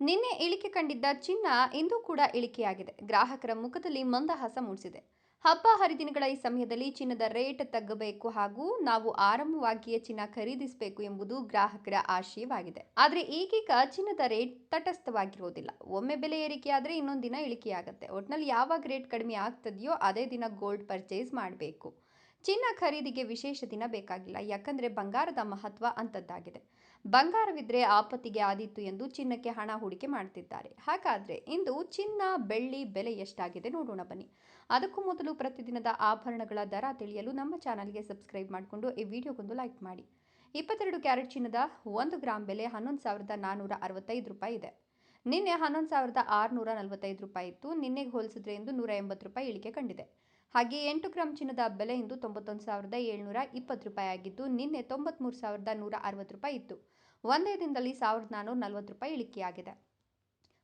ನಿನ್ನೆ ಇಳಿಕೆ ಕಂಡಿದ್ದ ಚಿನ್ನ ಇಂದು ಕೂಡ ಇಳಿಕೆಯಾಗಿದೆ. ಗ್ರಾಹಕರ ಮುಖದಲ್ಲಿ ಮಂದಹಾಸ ಮೂಡಿಸಿದೆ. ಹಬ್ಬ ಹರಿದಿನಗಳ ಈ ಸಮಯದಲ್ಲಿ ಚಿನ್ನದ ರೇಟ್ ತಗ್ಗಬೇಕು ಹಾಗೂ ನಾವು ಆರಂಭವಾಗಿಯೇ ಚಿನ್ನ ಖರೀದಿಸಬೇಕು ಎಂಬುದು ಗ್ರಾಹಕರ ಆಶಯವಾಗಿದೆ. ಆದರೆ ಈಗೀಗ ಚಿನ್ನದ ರೇಟ್ ತಟಸ್ಥವಾಗಿರುವುದಿಲ್ಲ ಒಮ್ಮೆ ಬೆಲೆ ಏರಿಕೆಯಾದರೆ ಇನ್ನೊಂದು ದಿನ ಇಳಿಕೆಯಾಗುತ್ತೆ. ಒಟ್ನಲ್ಲಿ ಯಾವಾಗ ರೇಟ್ ಕಡಿಮೆ ಆಗ್ತದೆಯೋ ಅದೇ ದಿನ ಗೋಲ್ಡ್ ಪರ್ಚೇಸ್ ಮಾಡಬೇಕು. ಚಿನ್ನ ಖರೀದಿಗೆ ವಿಶೇಷ ದಿನ ಬೇಕಾಗಿಲ್ಲ, ಯಾಕಂದ್ರೆ ಬಂಗಾರದ ಮಹತ್ವ ಅಂಥದ್ದಾಗಿದೆ. ಬಂಗಾರವಿದ್ರೆ ಆಪತ್ತಿಗೆ ಆದಿತ್ತು ಎಂದು ಚಿನ್ನಕ್ಕೆ ಹಣ ಹೂಡಿಕೆ ಮಾಡ್ತಿದ್ದಾರೆ. ಹಾಗಾದ್ರೆ ಇಂದು ಚಿನ್ನ ಬೆಳ್ಳಿ ಬೆಲೆ ಎಷ್ಟಾಗಿದೆ ನೋಡೋಣ ಬನ್ನಿ. ಅದಕ್ಕೂ ಮೊದಲು ಪ್ರತಿದಿನದ ಆಭರಣಗಳ ದರ ತಿಳಿಯಲು ನಮ್ಮ ಚಾನಲ್ಗೆ ಸಬ್ಸ್ಕ್ರೈಬ್ ಮಾಡಿಕೊಂಡು ಈ ವಿಡಿಯೋಗೊಂದು ಲೈಕ್ ಮಾಡಿ. ಇಪ್ಪತ್ತೆರಡು ಕ್ಯಾರೆಟ್ ಚಿನ್ನದ ಒಂದು ಗ್ರಾಂ ಬೆಲೆ ಹನ್ನೊಂದು ಸಾವಿರದ ನಾನ್ನೂರ ಅರವತ್ತೈದು ರೂಪಾಯಿ ಇದೆ. ನಿನ್ನೆ ಹನ್ನೊಂದು ಸಾವಿರದ ಆರುನೂರ ನಲವತ್ತೈದು ರೂಪಾಯಿ ಇತ್ತು. ನಿನ್ನೆಗೆ ಹೋಲಿಸಿದ್ರೆ ಇಂದು ನೂರ ಎಂಬತ್ತು ರೂಪಾಯಿ ಇಳಿಕೆ ಕಂಡಿದೆ. ಹಾಗೆ ಎಂಟು ಗ್ರಾಂ ಚಿನ್ನದ ಬೆಲೆ ಇಂದು ತೊಂಬತ್ತೊಂದು ಸಾವಿರದ ಏಳ್ನೂರ ಇಪ್ಪತ್ತು ರೂಪಾಯಿ ಆಗಿದ್ದು ನಿನ್ನೆ ತೊಂಬತ್ಮೂರು ಸಾವಿರದ ನೂರ ಅರವತ್ತು ರೂಪಾಯಿ ಇತ್ತು. ಒಂದೇ ದಿನದಲ್ಲಿ ಸಾವಿರದ ನಾನ್ನೂರ ನಲವತ್ತು ರೂಪಾಯಿ ಇಳಿಕೆಯಾಗಿದೆ.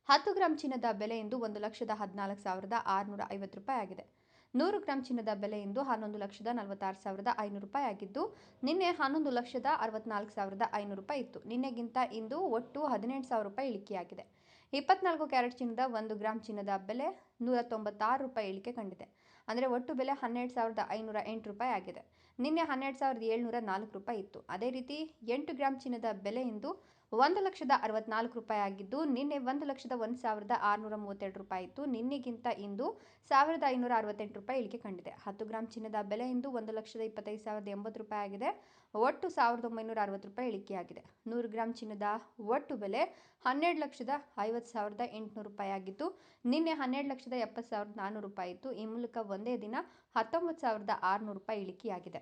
ಹತ್ತು ಗ್ರಾಂ ಚಿನ್ನದ ಬೆಲೆ ಇಂದು ಒಂದು ಲಕ್ಷದ ಹದಿನಾಲ್ಕು ಸಾವಿರದ ಆರುನೂರ ಐವತ್ತು ರೂಪಾಯಿ ಆಗಿದೆ. ನೂರು ಗ್ರಾಂ ಚಿನ್ನದ ಬೆಲೆ ಇಂದು ಹನ್ನೊಂದು ಲಕ್ಷದ ನಲವತ್ತಾರು ಸಾವಿರದ ಐನೂರು ರೂಪಾಯಿ ಆಗಿದ್ದು, ನಿನ್ನೆ ಹನ್ನೊಂದು ಲಕ್ಷದ ಅರವತ್ನಾಲ್ಕು ಸಾವಿರದ ಐನೂರು ರೂಪಾಯಿ ಇತ್ತು. ನಿನ್ನೆಗಿಂತ ಇಂದು ಒಟ್ಟು ಹದಿನೆಂಟು ಸಾವಿರ ರೂಪಾಯಿ ಇಳಿಕೆಯಾಗಿದೆ. ಇಪ್ಪತ್ನಾಲ್ಕು ಕ್ಯಾರೆಟ್ ಚಿನ್ನದ ಒಂದು ಗ್ರಾಂ ಚಿನ್ನದ ಬೆಲೆ ನೂರ ತೊಂಬತ್ತಾರು ರೂಪಾಯಿ ಇಳಿಕೆ ಕಂಡಿದೆ. ಅಂದರೆ ಒಟ್ಟು ಬೆಲೆ ಹನ್ನೆರಡು ಸಾವಿರದ ಐನೂರ ಎಂಟು ರೂಪಾಯಿ ಆಗಿದೆ. ನಿನ್ನೆ ಹನ್ನೆರಡು ಸಾವಿರದ ಏಳುನೂರ ನಾಲ್ಕು ರೂಪಾಯಿ ಇತ್ತು. ಅದೇ ರೀತಿ ಎಂಟು ಗ್ರಾಂ ಚಿನ್ನದ ಬೆಲೆ ಇಂದು ಒಂದು ಲಕ್ಷದ ಅರವತ್ನಾಲ್ಕು ರೂಪಾಯಿ ಆಗಿದ್ದು, ನಿನ್ನೆ ಒಂದು ಲಕ್ಷದ ಒಂದು ಸಾವಿರದ ಆರುನೂರ ಮೂವತ್ತೆರಡು ರೂಪಾಯಿ ಇತ್ತು. ನಿನ್ನೆಗಿಂತ ಇಂದು ಸಾವಿರದ ಐನೂರ ಅರವತ್ತೆಂಟು ರೂಪಾಯಿ ಇಳಿಕೆ ಕಂಡಿದೆ. ಹತ್ತು ಗ್ರಾಮ್ ಚಿನ್ನದ ಬೆಲೆ ಇಂದು ಒಂದು ಲಕ್ಷದ ಇಪ್ಪತ್ತೈದು ಸಾವಿರದ ಎಂಬತ್ತು ರೂಪಾಯಿ ಆಗಿದೆ. ಒಟ್ಟು ಸಾವಿರದ ಒಂಬೈನೂರ ಅರವತ್ತು ರೂಪಾಯಿ ಇಳಿಕೆಯಾಗಿದೆ. ನೂರು ಗ್ರಾಮ್ ಚಿನ್ನದ ಒಟ್ಟು ಬೆಲೆ ಹನ್ನೆರಡು ಲಕ್ಷದ ಐವತ್ತು ಸಾವಿರದ ಎಂಟುನೂರು ರೂಪಾಯಿ ಆಗಿತ್ತು. ನಿನ್ನೆ ಹನ್ನೆರಡು ಲಕ್ಷದ ಎಪ್ಪತ್ತು ಸಾವಿರದ ನಾನ್ನೂರು ರೂಪಾಯಿ ಇತ್ತು. ಈ ಮೂಲಕ ಒಂದೇ ದಿನ ಹತ್ತೊಂಬತ್ತು ಸಾವಿರದ ಆರುನೂರು ರೂಪಾಯಿ ಇಳಿಕೆಯಾಗಿದೆ.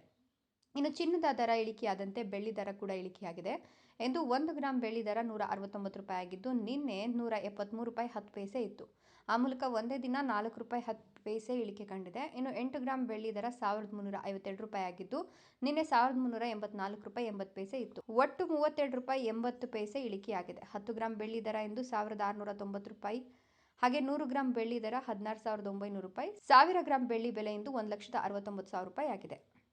ಇನ್ನು ಚಿನ್ನದ ದರ ಇಳಿಕೆಯಾದಂತೆ ಬೆಳ್ಳಿ ದರ ಕೂಡ ಇಳಿಕೆಯಾಗಿದೆ. ಎಂದು ಒಂದು ಗ್ರಾಂ ಬೆಳ್ಳಿ ದರ ನೂರ ಅರವತ್ತೊಂಬತ್ತು ರೂಪಾಯಿ ಆಗಿದ್ದು, ನಿನ್ನೆ ನೂರ ಎಪ್ಪತ್ತ್ಮೂರು ರೂಪಾಯಿ ಹತ್ತು ಪೈಸೆ ಇತ್ತು. ಆ ಮೂಲಕ ಒಂದೇ ದಿನ ನಾಲ್ಕು ರೂಪಾಯಿ ಹತ್ತು ಪೈಸೆ ಇಳಿಕೆ ಕಂಡಿದೆ. ಇನ್ನು ಎಂಟು ಗ್ರಾಂ ಬೆಳ್ಳಿ ದರ ಸಾವಿರದ ಮುನ್ನೂರ ಐವತ್ತೆರಡು ರೂಪಾಯಿ ಆಗಿದ್ದು, ನಿನ್ನೆ ಸಾವಿರದ ಮುನ್ನೂರ ಎಂಬತ್ನಾಲ್ಕು ರೂಪಾಯಿ ಎಂಬತ್ತು ಪೈಸೆ ಇತ್ತು. ಒಟ್ಟು ಮೂವತ್ತೆರಡು ರೂಪಾಯಿ ಎಂಬತ್ತು ಪೈಸೆ ಇಳಿಕೆಯಾಗಿದೆ. ಹತ್ತು ಗ್ರಾಂ ಬೆಳ್ಳಿ ದರ ಎಂದು ಸಾವಿರದ ಆರುನೂರ ತೊಂಬತ್ತು ರೂಪಾಯಿ, ಹಾಗೆ ನೂರು ಗ್ರಾಂ ಬೆಳ್ಳಿ ದರ ಹದಿನಾರು ಸಾವಿರದ ಒಂಬೈನೂರು ರೂಪಾಯಿ, ಸಾವಿರ ಗ್ರಾಂ ಬೆಳ್ಳಿ ಬೆಲೆ ಇಂದು ಒಂದು ಲಕ್ಷದ ಅರವತ್ತೊಂಬತ್ತು ಸಾವಿರ ರೂಪಾಯಿ ಆಗಿದೆ.